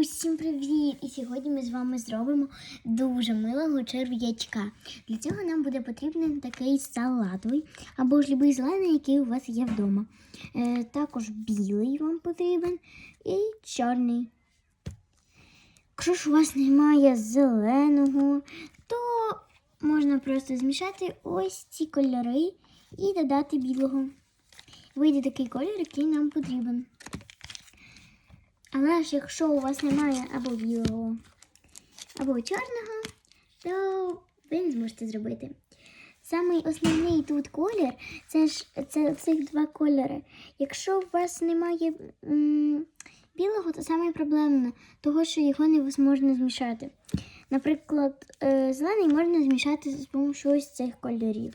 Усім привіт! І сьогодні ми з вами зробимо дуже милого черв'ячка. Для цього нам буде потрібен такий салатовий або ж любий зелений, який у вас є вдома. Е, також білий вам потрібен і чорний. Якщо ж у вас немає зеленого, то можна просто змішати ось ці кольори і додати білого. Вийде такий колір, який нам потрібен. Але ж якщо у вас немає або білого, або чорного, то ви не зможете зробити. Самий основний тут колір це ж це цих два кольори. Якщо у вас немає м, білого, то саме проблемне, того що його не можна змішати. Наприклад, е, зелений можна змішати з допомогою ось цих кольорів.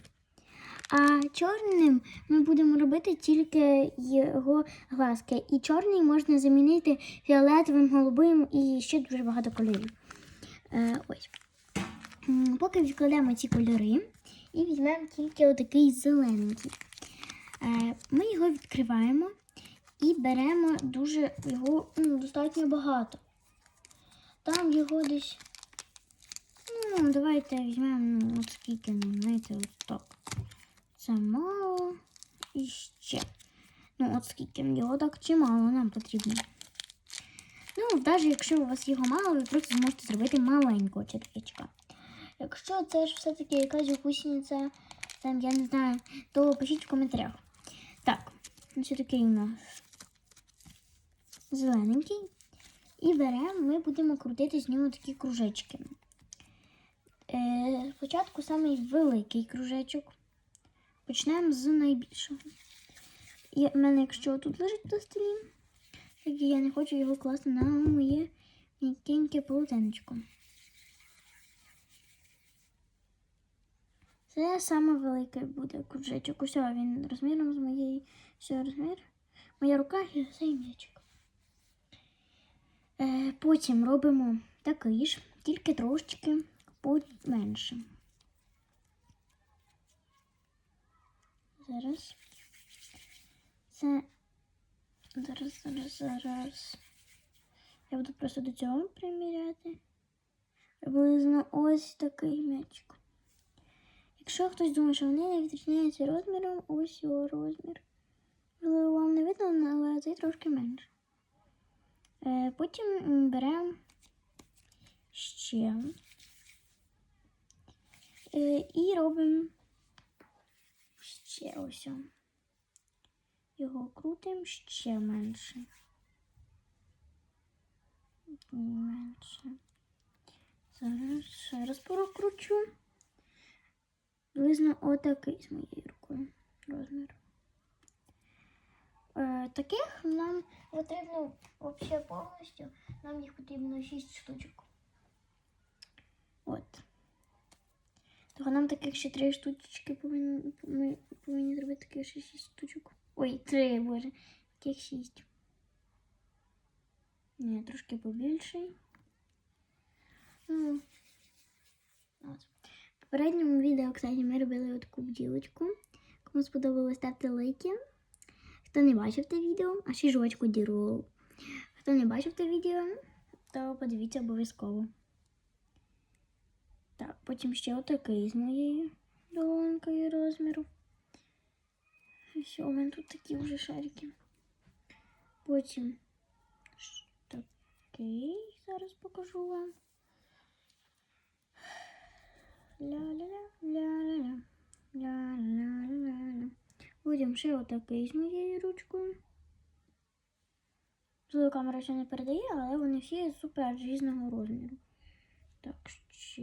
А чорним ми будемо робити тільки його глазки. І чорний можна замінити фіолетовим, голубим і ще дуже багато кольорів. Е, ось. Поки відкладемо ці кольори і візьмемо тільки отакий зелененький. Е, ми його відкриваємо і беремо дуже його ну, достатньо багато. Там його десь. Ну, давайте візьмемо ну, скільки, ну, знаєте, от так. Це мало і ще. Ну, от скільки його так чимало нам потрібно. Ну, навіть якщо у вас його мало, ви просто зможете зробити маленького черв'ячка. Якщо це ж все-таки якась гусениця, там, я не знаю, то пишіть в коментарях. Так, значить такий у нас зелененький. І беремо, ми будемо крутити з нього такі кружечки. Е, спочатку самий великий кружечок. Почнемо з найбільшого. І в мене, якщо тут лежить на столі, так я не хочу його класти на моє м'якеньке полотенечко. Це саме велике буде кружечок. Ось він розміром з моєї все розмір. Моя рука і цей м'ячик. Е, потім робимо такий ж, тільки трошечки поменше. Зараз. Це зараз, зараз, зараз. Я буду просто до цього приміряти. Приблизно ось такий м'ячик. Якщо хтось думає, що вони не відрізняються розміром, ось його розмір. Можливо, вам не видно, але цей трошки менше. Е, потім беремо ще е, і робимо ще ось. Його крутимо ще менше. Менше. Зараз ще прокручу. Приблизно отакий з моєю рукою розмір. Е, таких нам потрібно взагалі повністю. Нам їх потрібно 6 штучок. От. Того нам таких ще 3 штучки повинні, повинні зробити таких ще 6 штучок. Ой, 3, боже, таких 6. Ні, трошки побільший. Ну, от. В попередньому відео, кстати, ми робили таку бділочку. Кому сподобалось, ставте лайки. Хто не бачив те відео, а ще жовачку діру. Хто не бачив те відео, то подивіться обов'язково. Так, потім ще отакий з моєю долонкою розміру. Все, у мене тут такі вже шарики. Потім такий, зараз покажу вам. Ля-ля-ля, ля-ля-ля, ля-ля-ля-ля. Потім ще отакий з моєю ручкою. Тут камера ще не передає, але вони всі супер різного розміру. Так, ще.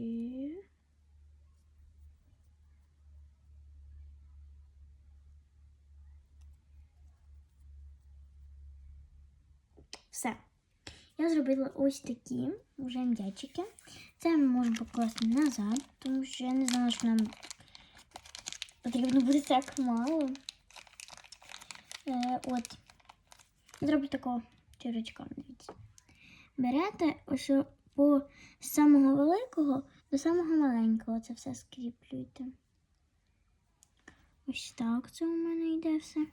Все. Я зробила ось такі вже м'ячики. Це ми можемо покласти назад, тому що я не знала, що нам потрібно буде так мало. Е, от. Зроблю такого червячка, дивіться. Берете ось по з самого великого до самого маленького це все скріплюєте. Ось так це у мене йде все.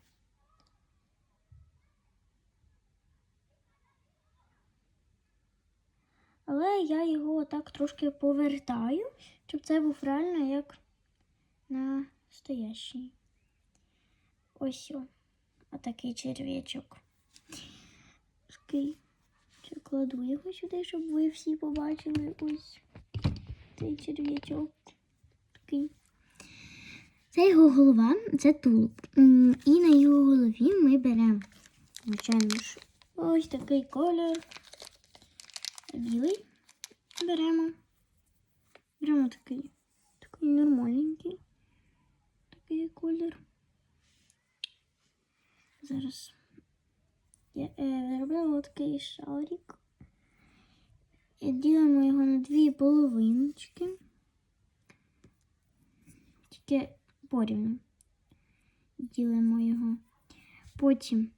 Але я його так трошки повертаю, щоб це був реально як настоящий. Ось о. Отакий черв'ячок. Такий. Кладу його сюди, щоб ви всі побачили ось цей черв'ячок. Такий. Це його голова, це тулуб. І на його голові ми беремо, звичайно ж, ось такий колір. Білий беремо. Беремо такий, такий нормальненький. Такий колір. Зараз я е, зробила такий шарик. І ділимо його на дві половиночки. Тільки порівну. Ділимо його. Потім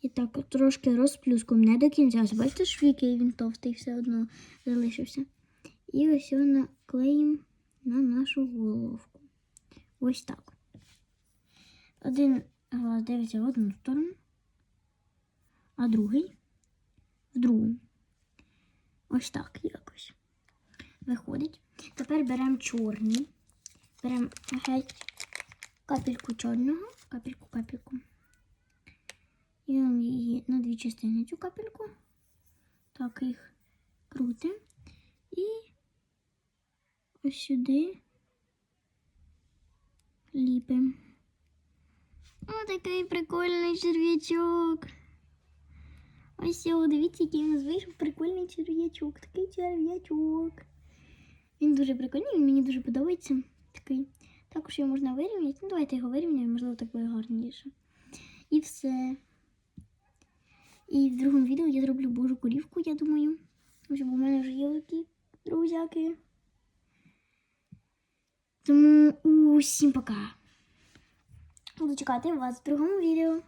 і так трошки розплюскуємо, не до кінця. Бачите, що який він товстий все одно залишився. І ось його наклеїмо на нашу головку. Ось так. Один глаз дивиться в одну сторону, а другий в другу. Ось так якось. Виходить. Тепер беремо чорний. Беремо геть капельку чорного, капельку, капельку. І її на дві частини цю капельку. Так їх крутимо. І ось сюди ліпимо. О, такий прикольний черв'ячок. Ось його, дивіться, який у нас вийшов прикольний черв'ячок. Такий черв'ячок. Він дуже прикольний, він мені дуже подобається. Такий. Також його можна вирівняти. Ну, давайте його вирівняємо, можливо, так буде гарніше. І все. І в другому відео я зроблю божу корівку, я думаю. Щоб у мене вже є такі друзяки. Тому усім пока. Буду чекати вас в другому відео.